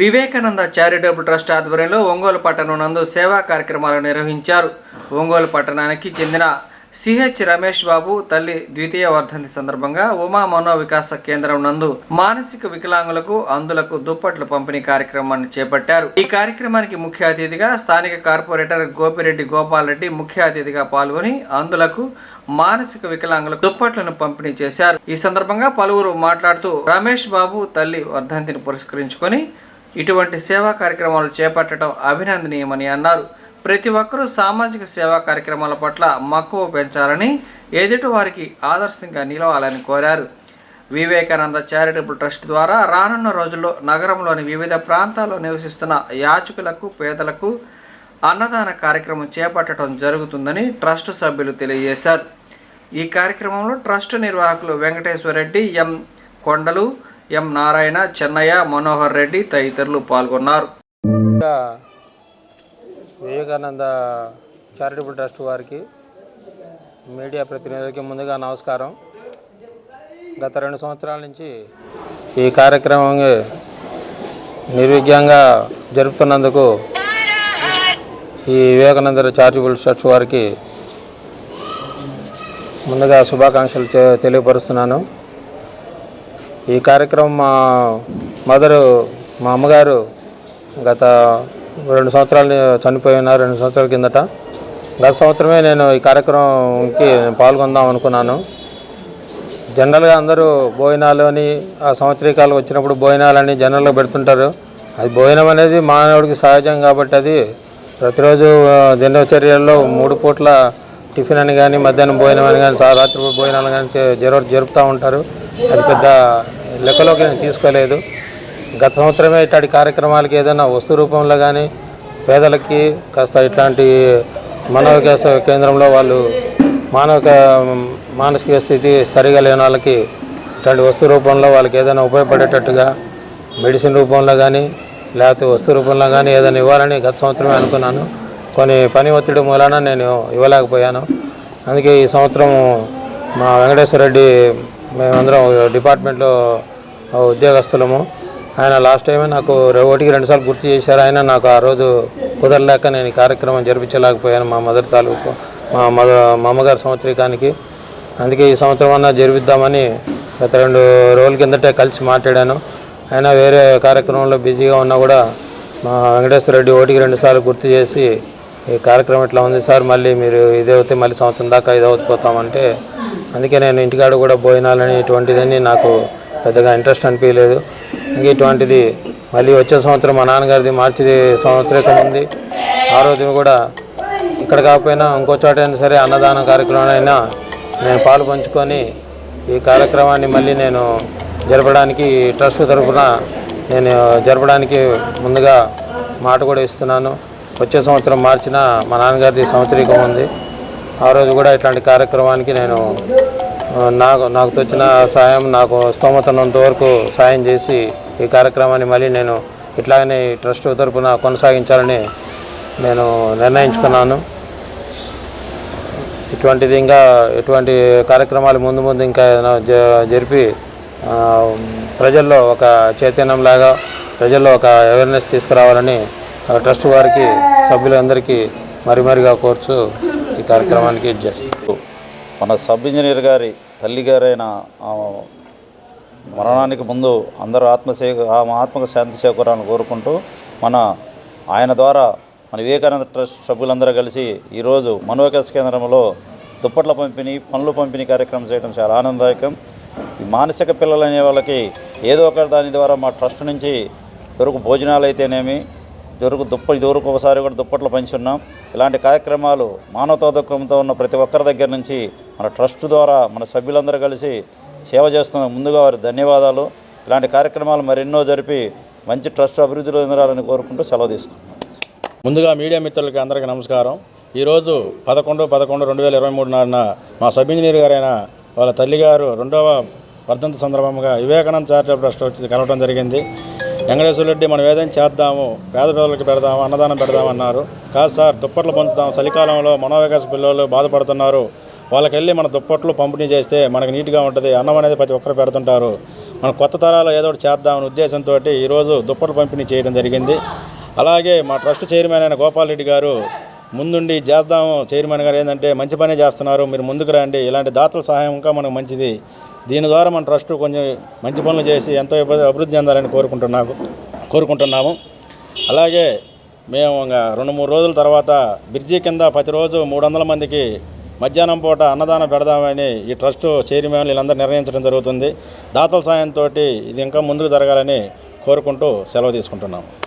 Vivekananda charitable trust ఆధ్వర్యంలో ఒంగోలు పట్టణం నందు సేవా కార్యక్రమాలు నిర్వహించారు. ఒంగోలు పట్టణానికి చెందిన సిహెచ్ రమేష్ బాబు తల్లి ద్వితీయ వర్ధంతి సందర్భంగా ఉమా మనోవికాస కేంద్రం నందు మానసిక వికలాంగులకు అందులకు దుప్పట్ల పంపిణీ కార్యక్రమాన్ని చేపట్టారు. ఈ కార్యక్రమానికి ముఖ్య అతిథిగా స్థానిక కార్పొరేటర్ గోపిరెడ్డి గోపాలరెడ్డి ముఖ్య అతిథిగా పాల్గొని అందులకు మానసిక వికలాంగులకు దుప్పట్లను పంపిణీ చేశారు. ఈ సందర్భంగా పలువురు మాట్లాడుతూ రమేష్ బాబు తల్లి వర్ధంతిని పురస్కరించుకొని ఇటువంటి సేవా కార్యక్రమాలు చేపట్టడం అభినందనీయమని అన్నారు. ప్రతి ఒక్కరూ సామాజిక సేవా కార్యక్రమాల పట్ల మక్కువ పెంచాలని ఎదుటి వారికి ఆదర్శంగా నిలవాలని కోరారు. వివేకానంద చారిటబుల్ ట్రస్ట్ ద్వారా రానున్న రోజుల్లో నగరంలోని వివిధ ప్రాంతాల్లో నివసిస్తున్న యాచకులకు పేదలకు అన్నదాన కార్యక్రమం చేపట్టడం జరుగుతుందని ట్రస్ట్ సభ్యులు తెలియజేశారు. ఈ కార్యక్రమంలో ట్రస్ట్ నిర్వాహకులు వెంకటేశ్వరరెడ్డి ఎం. కొండలు ఎం నారాయణ చెన్నయ్య మనోహర్ రెడ్డి తదితరులు పాల్గొన్నారు. వివేకానంద చారిటబుల్ ట్రస్ట్ వారికి మీడియా ప్రతినిధులకి ముందుగా నమస్కారం. గత రెండు సంవత్సరాల నుంచి ఈ కార్యక్రమం నిర్విఘ్నంగా జరుపుతున్నందుకు ఈ వివేకానంద చారిటబుల్ ట్రస్ట్ వారికి ముందుగా శుభాకాంక్షలు తె- తెలియపరుస్తున్నాను. ఈ కార్యక్రమం మా మదరు మా అమ్మగారు గత రెండు సంవత్సరాలు చనిపోయి ఉన్నారు రెండు సంవత్సరాల కిందట. గత సంవత్సరమే నేను ఈ కార్యక్రమంకి పాల్గొందాం అనుకున్నాను. జనరల్గా అందరూ భోజనాలు అని ఆ సంవత్సరీకాలు వచ్చినప్పుడు భోజనాలని జనరల్గా పెడుతుంటారు. అది భోజనం అనేది మానవుడికి సహజం కాబట్టి అది ప్రతిరోజు దినచర్యల్లో మూడు పూట్ల టిఫిన్ అని కానీ మధ్యాహ్నం భోజనం అని కానీ రాత్రి భోజనాలు కానీ జరు జరుపుతూ ఉంటారు. అది పెద్ద లెక్కలోకి నేను తీసుకోలేదు. గత సంవత్సరమే ఇట్లాంటి కార్యక్రమాలకి ఏదైనా వస్తు రూపంలో కానీ పేదలకి కాస్త ఇట్లాంటి మానవ కేంద్రంలో వాళ్ళు మానవిక మానసిక స్థితి సరిగా లేని వాళ్ళకి ఇట్లాంటి వస్తు రూపంలో వాళ్ళకి ఏదైనా ఉపయోగపడేటట్టుగా మెడిసిన్ రూపంలో కానీ లేకపోతే వస్తు రూపంలో కానీ ఏదైనా ఇవ్వాలని గత సంవత్సరమే అనుకున్నాను. కొన్ని పని ఒత్తిడి మూలాన నేను ఇవ్వలేకపోయాను. అందుకే ఈ సంవత్సరం మా వెంకటేశ్వర రెడ్డి మేమందరం డిపార్ట్మెంట్లో ఉద్యోగస్తులము. ఆయన లాస్ట్ టైమే నాకు ఒకటికి రెండుసార్లు గుర్తు చేశారు. ఆయన నాకు ఆ రోజు కుదరలేక నేను ఈ కార్యక్రమం జరిపించలేకపోయాను మా మదర్ తాలూకు మా మద మా అమ్మగారి సంవత్సరికానికి. అందుకే ఈ సంవత్సరం అన్నా జరిపిద్దామని గత రెండు రోజుల కిందటే కలిసి మాట్లాడాను. అయినా వేరే కార్యక్రమంలో బిజీగా ఉన్నా కూడా మా వెంకటేశ్వర రెడ్డి ఒకటికి రెండుసార్లు గుర్తు చేసి ఈ కార్యక్రమం ఇట్లా ఉంది సార్? మళ్ళీ మీరు ఇదే అవుతే మళ్ళీ సంవత్సరం దాకా ఇది అవుతామంటే అందుకే నేను ఇంటికాడ కూడా భోజనాలని ఇటువంటిదని నాకు పెద్దగా ఇంట్రెస్ట్ అనిపించలేదు. ఇంక ఇటువంటిది మళ్ళీ వచ్చే సంవత్సరం మా నాన్నగారిది మార్చి సంవత్సరం ఉంది. ఆ రోజు కూడా ఇక్కడ కాకపోయినా ఇంకో చోట అయినా సరే అన్నదాన కార్యక్రమాలైనా అయినా నేను పాలు పంచుకొని ఈ కార్యక్రమాన్ని మళ్ళీ నేను జరపడానికి ట్రస్ట్ తరఫున నేను జరపడానికి ముందుగా మాట కూడా ఇస్తున్నాను. వచ్చే సంవత్సరం మార్చిన మా నాన్నగారిది సంవత్సరీకం ఉంది. ఆ రోజు కూడా ఇట్లాంటి కార్యక్రమానికి నేను నాకు నాకు తోచిన సాయం నాకు స్తోమతనంత వరకు సాయం చేసి ఈ కార్యక్రమాన్ని మళ్ళీ నేను ఇట్లాగనే ట్రస్ట్ తరపున కొనసాగించాలని నేను నిర్ణయించుకున్నాను. ఇటువంటిది ఇంకా ఇటువంటి కార్యక్రమాలు ముందు ముందు ఇంకా ఏదైనా జ- జరిపి ప్రజల్లో ఒక చైతన్యంలాగా ప్రజల్లో ఒక అవేర్నెస్ తీసుకురావాలని ట్రస్ట్ వారికి సభ్యులందరికీ మరి మరిగా కోర్చు ఈ కార్యక్రమానికి ఇది మన సబ్ ఇంజనీర్ గారి తల్లి గారైన మరణానికి ముందు అందరూ ఆత్మశే ఆత్మక శాంతి చేకూరాలని కోరుకుంటూ మన ఆయన ద్వారా మన వివేకానంద ట్రస్ట్ సభ్యులందరూ కలిసి ఈరోజు మనోవికాస కేంద్రంలో దుప్పట్ల పంపిణీ పనులు పంపిణీ కార్యక్రమం చేయడం చాలా ఆనందదాయకం. ఈ మానసిక పిల్లలు అనే వాళ్ళకి ఏదో ఒక దాని ద్వారా మా ట్రస్ట్ నుంచి దొరుకు భోజనాలు అయితేనేమి ఇదివరకు దుప్ప ఇదివరకు ఒకసారి కూడా దుప్పట్లు పంచున్నాం. ఇలాంటి కార్యక్రమాలు మానవతా ఉన్న ప్రతి ఒక్కరి దగ్గర నుంచి మన ట్రస్ట్ ద్వారా మన సభ్యులందరూ కలిసి సేవ చేస్తున్న ముందుగా వారి ధన్యవాదాలు. ఇలాంటి కార్యక్రమాలు మరెన్నో జరిపి మంచి ట్రస్ట్ అభివృద్ధిలో ఎదరాలని కోరుకుంటూ సెలవు తీసుకుంటాం ముందుగా మీడియా మిత్రులకి అందరికీ నమస్కారం. ఈరోజు పదకొండు పదకొండు రెండు వేల ఇరవై మూడు నాడున మా సబ్ ఇంజనీర్ గారైన వాళ్ళ తల్లిగారు రెండవ వర్ధంతి సందర్భంగా వివేకానంద చారిటబుల్ ట్రస్ట్ వచ్చి కలవడం జరిగింది. వెంకటేశ్వర రెడ్డి మనం ఏదైనా చేద్దాము పేద పిల్లలకి పెడదాము అన్నదానం పెడదామన్నారు కాదు సార్ దుప్పట్లు పంచుదాం. చలికాలంలో మనోవికాస పిల్లలు బాధపడుతున్నారు. వాళ్ళకి వెళ్ళి మన దుప్పట్లు పంపిణీ చేస్తే మనకు నీట్గా ఉంటుంది. అన్నం అనేది ప్రతి ఒక్కరు పెడుతుంటారు. మన కొత్త తరాలు ఏదో ఒకటి చేద్దామనే ఉద్దేశంతో ఈరోజు దుప్పట్లు పంపిణీ చేయడం జరిగింది. అలాగే మా ట్రస్ట్ చైర్మన్ అయిన గోపాల్ రెడ్డి గారు ముందుండి చేద్దాము. చైర్మన్ గారు ఏంటంటే మంచి పనే చేస్తున్నారు. మీరు ముందుకు రండి. ఇలాంటి దాతల సహాయం ఇంకా మనకు మంచిది. దీని ద్వారా మన ట్రస్ట్ కొంచెం మంచి పనులు చేసి ఎంతో ఇబ్బంది- అభివృద్ధి చెందాలని కోరుకుంటున్నాము కోరుకుంటున్నాము. అలాగే మేము ఇంకా రెండు మూడు రోజుల తర్వాత బ్రిడ్జి కింద ప్రతిరోజు మూడు వందల మందికి మధ్యాహ్నం పూట అన్నదానం పెడదామని ఈ ట్రస్ట్ చైర్మన్ వీళ్ళందరూ నిర్ణయించడం జరుగుతుంది. దాతల సాయంతో ఇది ఇంకా ముందుకు జరగాలని కోరుకుంటూ సెలవు తీసుకుంటున్నాము.